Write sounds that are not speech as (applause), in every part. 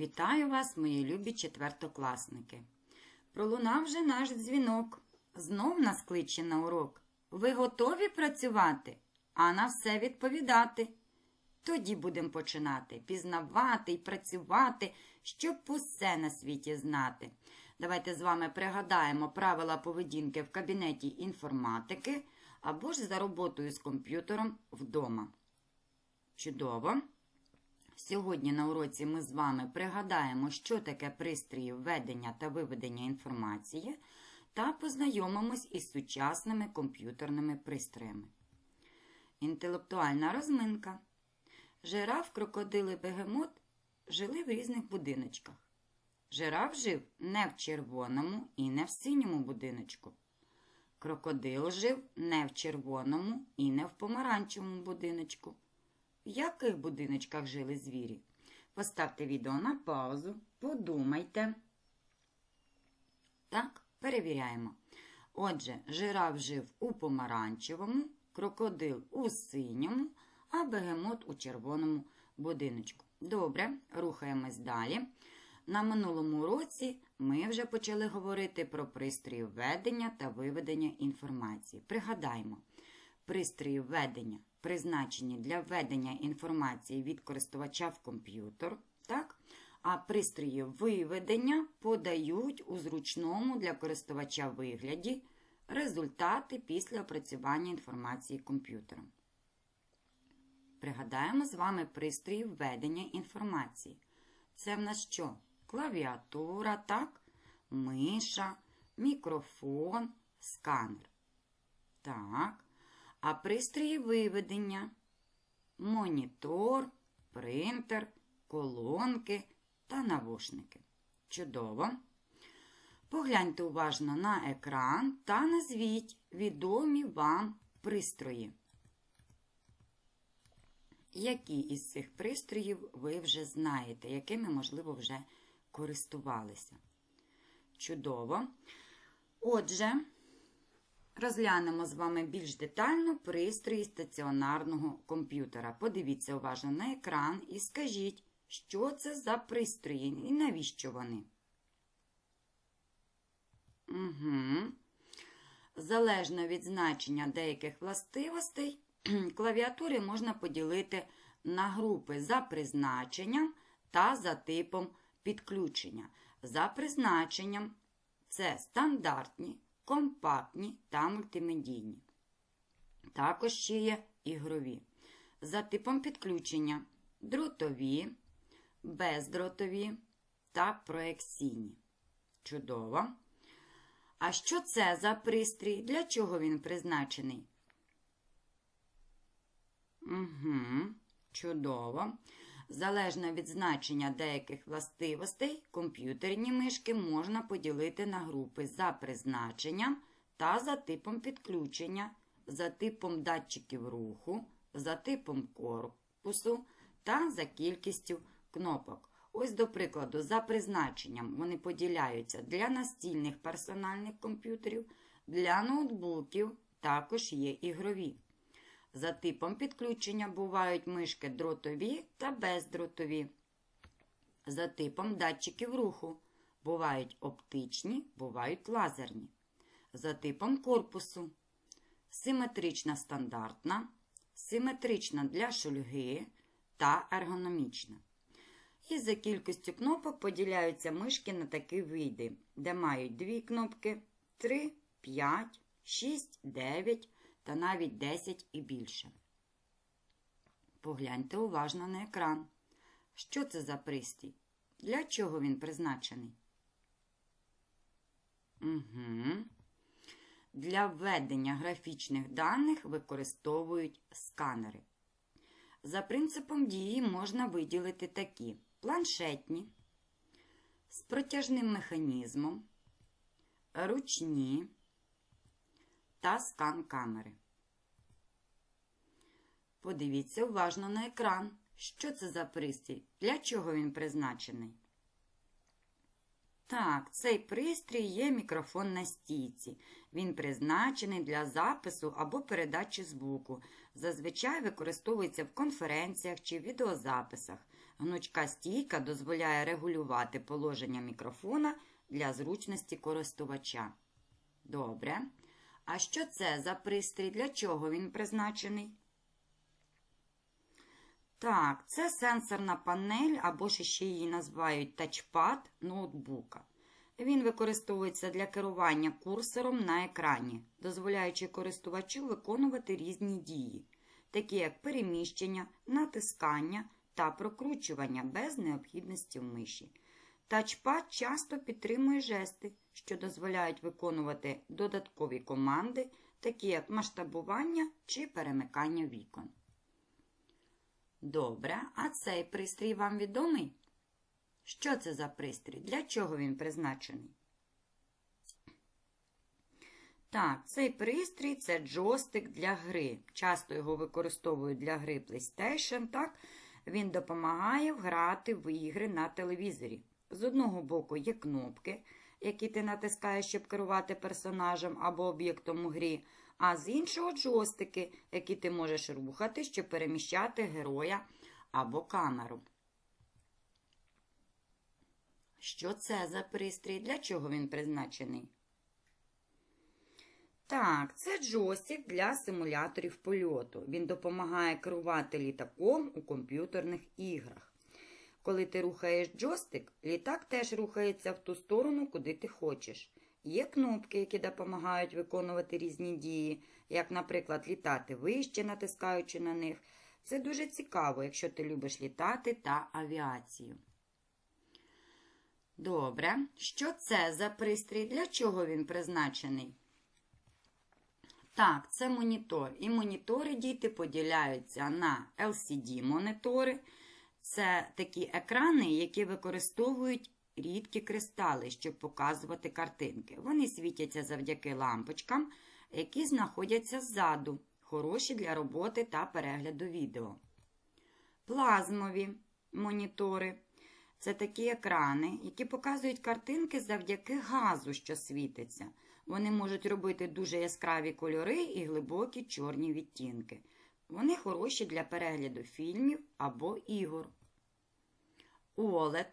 Вітаю вас, мої любі четвертокласники. Пролунав вже наш дзвінок. Знов нас кличе на урок. Ви готові працювати, а на все відповідати. Тоді будемо починати пізнавати і працювати, щоб усе на світі знати. Давайте з вами пригадаємо правила поведінки в кабінеті інформатики або ж за роботою з комп'ютером вдома. Чудово! Сьогодні на уроці ми з вами пригадаємо, що таке пристрої введення та виведення інформації, та познайомимось із сучасними комп'ютерними пристроями. Інтелектуальна розминка. Жираф, крокодил і бегемот жили в різних будиночках. Жираф жив не в червоному і не в синьому будиночку. Крокодил жив не в червоному і не в помаранчевому будиночку. Яких будиночках жили звірі? Поставте відео на паузу, подумайте. Так, перевіряємо. Отже, жираф жив у помаранчевому, крокодил у синьому, а бегемот у червоному будиночку. Добре, рухаємось далі. На минулому уроці ми вже почали говорити про пристрої введення та виведення інформації. Пригадаймо, пристрої введення призначені для введення інформації від користувача в комп'ютер, так? а пристрої виведення подають у зручному для користувача вигляді результати після опрацювання інформації комп'ютером. Пригадаємо з вами пристрої введення інформації. Це в нас що? Клавіатура, так? Миша, мікрофон, сканер. Так. А пристрої виведення монітор, принтер, колонки та навушники. Чудово. Погляньте уважно на екран та назвіть відомі вам пристрої. Які із цих пристроїв ви вже знаєте, якими, можливо, вже користувалися? Чудово. Отже, розглянемо з вами більш детально пристрої стаціонарного комп'ютера. Подивіться уважно на екран і скажіть, що це за пристрої і навіщо вони? Угу. Залежно від значення деяких властивостей, (clears throat) клавіатури можна поділити на групи за призначенням та за типом підключення. За призначенням це стандартні, компактні та мультимедійні. Також ще є ігрові. За типом підключення дротові, бездротові та проекційні. Чудово! А що це за пристрій? Для чого він призначений? Угу, Чудово. Залежно від значення деяких властивостей, комп'ютерні мишки можна поділити на групи за призначенням та за типом підключення, за типом датчиків руху, за типом корпусу та за кількістю кнопок. Ось, до прикладу, за призначенням вони поділяються для настільних персональних комп'ютерів, для ноутбуків також є ігрові. За типом підключення бувають мишки дротові та бездротові. За типом датчиків руху бувають оптичні, бувають лазерні. За типом корпусу симетрична стандартна, симетрична для шульги та ергономічна. І за кількістю кнопок поділяються мишки на такі види, де мають дві кнопки 3, 5, 6, 9 та навіть 10 і більше. Погляньте уважно на екран. Що це за пристрій? Для чого він призначений? Угу. Для введення графічних даних використовують сканери. За принципом дії можна виділити такі планшетні, з протяжним механізмом, ручні та скан камери. Подивіться уважно на екран. Що це за пристрій? Для чого він призначений? Так, цей пристрій є мікрофон на стійці. Він призначений для запису або передачі звуку. Зазвичай використовується в конференціях чи відеозаписах. Гнучка стійка дозволяє регулювати положення мікрофона для зручності користувача. Добре. А що це за пристрій? Для чого він призначений? Так, це сенсорна панель або ж ще її називають тачпад ноутбука. Він використовується для керування курсором на екрані, дозволяючи користувачу виконувати різні дії, такі як переміщення, натискання та прокручування без необхідності в миші. Тачпад часто підтримує жести, що дозволяють виконувати додаткові команди, такі як масштабування чи перемикання вікон. Добре, а цей пристрій вам відомий? Що це за пристрій? Для чого він призначений? Так, цей пристрій це джойстик для гри. Часто його використовують для гри PlayStation. Так, він допомагає грати в ігри на телевізорі. З одного боку є кнопки, які ти натискаєш, щоб керувати персонажем або об'єктом у грі, а з іншого джойстики, які ти можеш рухати, щоб переміщати героя або камеру. Що це за пристрій? Для чого він призначений? Так, це джойстик для симуляторів польоту. Він допомагає керувати літаком у комп'ютерних іграх. Коли ти рухаєш джойстик, літак теж рухається в ту сторону, куди ти хочеш. Є кнопки, які допомагають виконувати різні дії, як, наприклад, літати вище, натискаючи на них. Це дуже цікаво, якщо ти любиш літати та авіацію. Добре, що це за пристрій? Для чого він призначений? Так, це монітор. І монітори діти поділяються на LCD-монітори. Це такі екрани, які використовують рідкі кристали, щоб показувати картинки. Вони світяться завдяки лампочкам, які знаходяться ззаду, хороші для роботи та перегляду відео. Плазмові монітори. Це такі екрани, які показують картинки завдяки газу, що світиться. Вони можуть робити дуже яскраві кольори і глибокі чорні відтінки. Вони хороші для перегляду фільмів або ігор. OLED.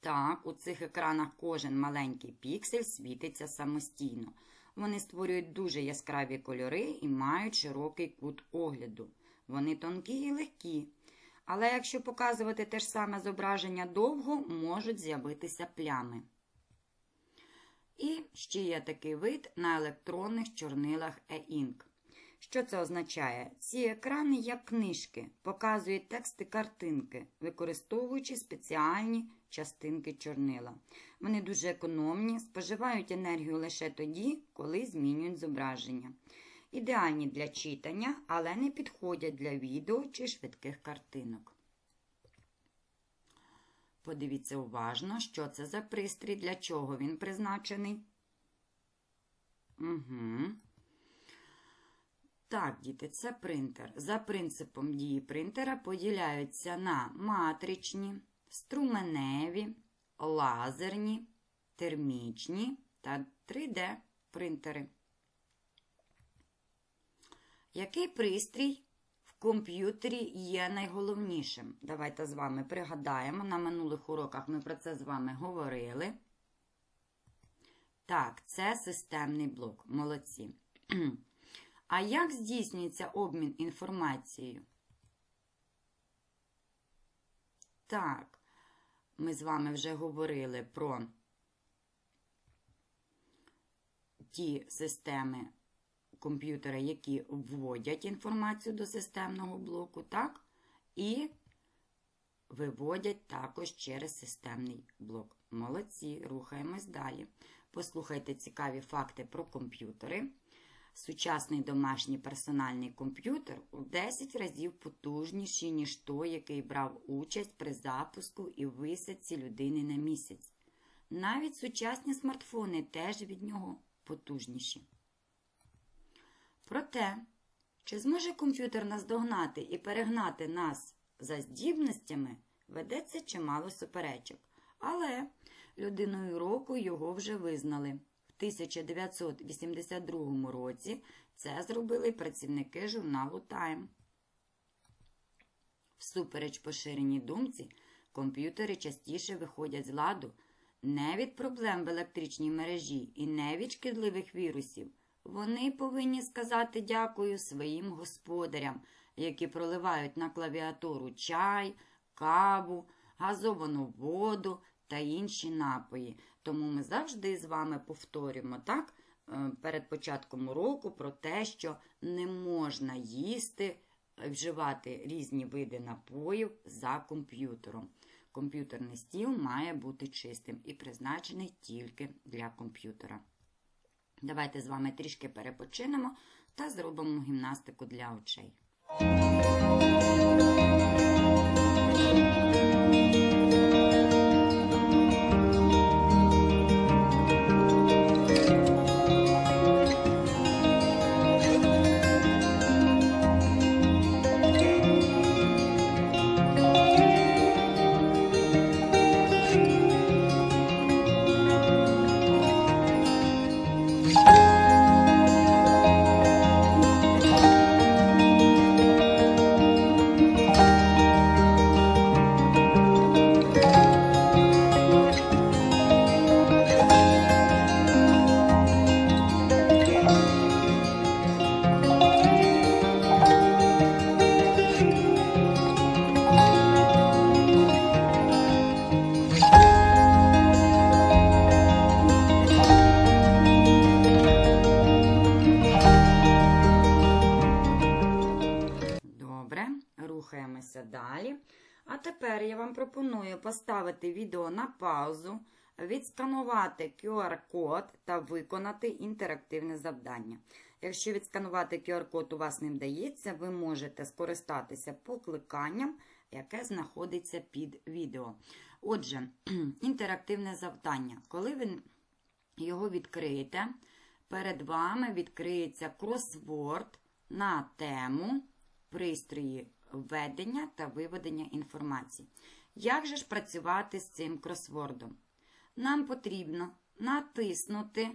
Так, у цих екранах кожен маленький піксель світиться самостійно. Вони створюють дуже яскраві кольори і мають широкий кут огляду. Вони тонкі і легкі. Але якщо показувати те ж саме зображення довго, можуть з'явитися плями. І ще є такий вид на електронних чорнилах e-ink. Що це означає? Ці екрани, як книжки, показують тексти картинки, використовуючи спеціальні частинки чорнила. Вони дуже економні, споживають енергію лише тоді, коли змінюють зображення. Ідеальні для читання, але не підходять для відео чи швидких картинок. Подивіться уважно, що це за пристрій, для чого він призначений. Угу. Так, діти, це принтер. За принципом дії принтера поділяються на матричні, струменеві, лазерні, термічні та 3D принтери. Який пристрій в комп'ютері є найголовнішим? Давайте з вами пригадаємо. На минулих уроках ми про це з вами говорили. Так, це системний блок. Молодці. (clears throat) А як здійснюється обмін інформацією? Так, ми з вами вже говорили про ті системи комп'ютера, які вводять інформацію до системного блоку, так? І виводять також через системний блок. Молодці, рухаємось далі. Послухайте цікаві факти про комп'ютери. Сучасний домашній персональний комп'ютер у 10 разів потужніший, ніж той, який брав участь при запуску і висадці людини на місяць. Навіть сучасні смартфони теж від нього потужніші. Проте, чи зможе комп'ютер наздогнати і перегнати нас за здібностями, ведеться чимало суперечок. Але людиною року його вже визнали. В 1982 році це зробили працівники журналу Time. Всупереч поширеній думці, комп'ютери частіше виходять з ладу не від проблем в електричній мережі і не від шкідливих вірусів. Вони повинні сказати дякую своїм господарям, які проливають на клавіатуру чай, каву, газовану воду та інші напої. Тому ми завжди з вами повторюємо так е, перед початком уроку про те, що не можна їсти, е, вживати різні види напоїв за комп'ютером. Комп'ютерний стіл має бути чистим і призначений тільки для комп'ютера. Давайте з вами трішки перепочинемо та зробимо гімнастику для очей. А тепер я вам пропоную поставити відео на паузу, відсканувати QR-код та виконати інтерактивне завдання. Якщо відсканувати QR-код у вас не вдається, ви можете скористатися покликанням, яке знаходиться під відео. Отже, (clears throat) інтерактивне завдання. Коли ви його відкриєте, перед вами відкриється кросворд на тему пристрої введення та виведення інформації. Як же ж працювати з цим кросвордом? Нам потрібно натиснути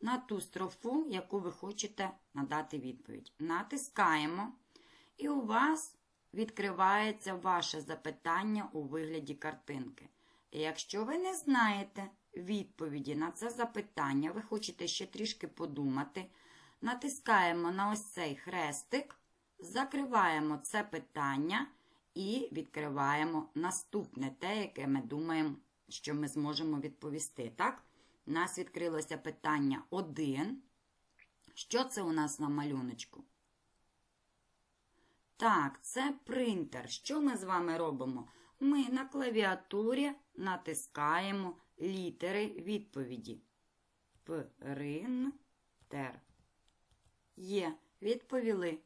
на ту строфу, яку ви хочете надати відповідь. Натискаємо, і у вас відкривається ваше запитання у вигляді картинки. І якщо ви не знаєте відповіді на це запитання, ви хочете ще трішки подумати, натискаємо на ось цей хрестик, закриваємо це питання і відкриваємо наступне те, яке ми думаємо, що ми зможемо відповісти. Так? У нас відкрилося питання 1. Що це у нас на малюночку? Так, це принтер. Що ми з вами робимо? Ми на клавіатурі натискаємо літери відповіді. Принтер. Є. Відповіли.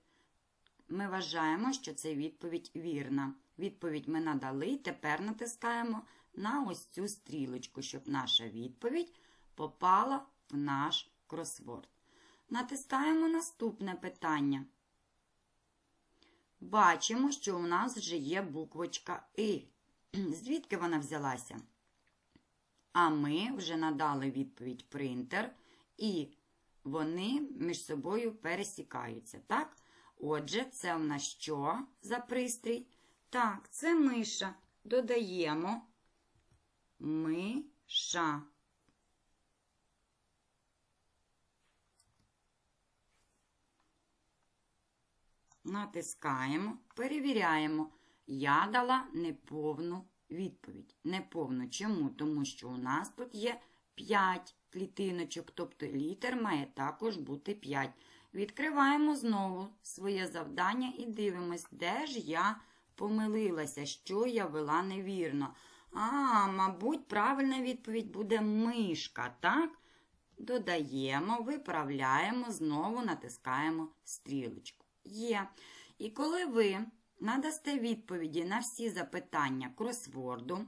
Ми вважаємо, що це відповідь вірна. Відповідь ми надали, тепер натискаємо на ось цю стрілочку, щоб наша відповідь попала в наш кросворд. Натискаємо наступне питання. Бачимо, що у нас вже є буквочка И. (clears throat) Звідки вона взялася? А ми вже надали відповідь принтер, і вони між собою пересікаються. Так? Отже, це в нас що за пристрій? Так, це миша. Додаємо миша. Натискаємо, перевіряємо. Я дала неповну відповідь. Неповну. Чому? Тому що у нас тут є 5 клітиночок, тобто літер має також бути 5. Відкриваємо знову своє завдання і дивимось, де ж я помилилася, що я вела невірно. А, мабуть, правильна відповідь буде мишка, так? Додаємо, виправляємо, знову натискаємо стрілочку. Є. І коли ви надасте відповіді на всі запитання кросворду,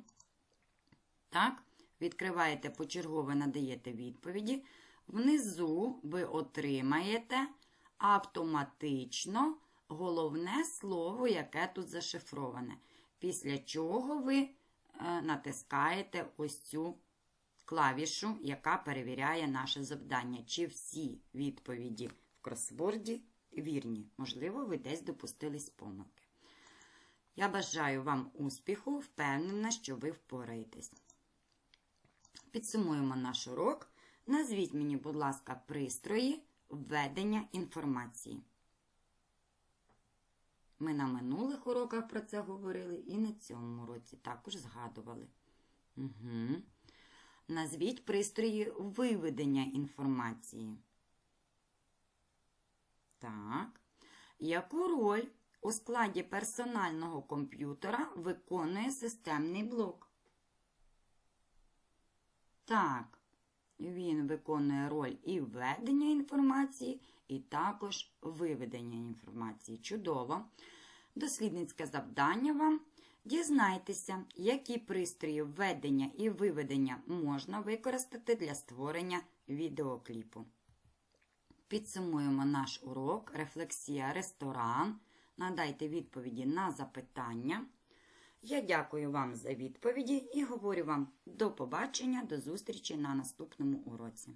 так, відкриваєте почергово, надаєте відповіді, внизу ви отримаєте автоматично головне слово, яке тут зашифроване. Після чого ви е, натискаєте ось цю клавішу, яка перевіряє наше завдання, чи всі відповіді в кросворді вірні. Можливо, ви десь допустились помилки. Я бажаю вам успіху, впевнена, що ви впораєтесь. Підсумуємо наш урок. Назвіть мені, будь ласка, пристрої введення інформації. Ми на минулих уроках про це говорили і на цьому уроці також згадували. Угу. Назвіть пристрої виведення інформації. Так. Яку роль у складі персонального комп'ютера виконує системний блок? Так, він виконує роль і введення інформації, і також виведення інформації. Чудово! Дослідницьке завдання вам. Дізнайтеся, які пристрої введення і виведення можна використати для створення відеокліпу. Підсумуємо наш урок Рефлексія ресторан. Надайте відповіді на запитання. Я дякую вам за відповіді і говорю вам до побачення, до зустрічі на наступному уроці.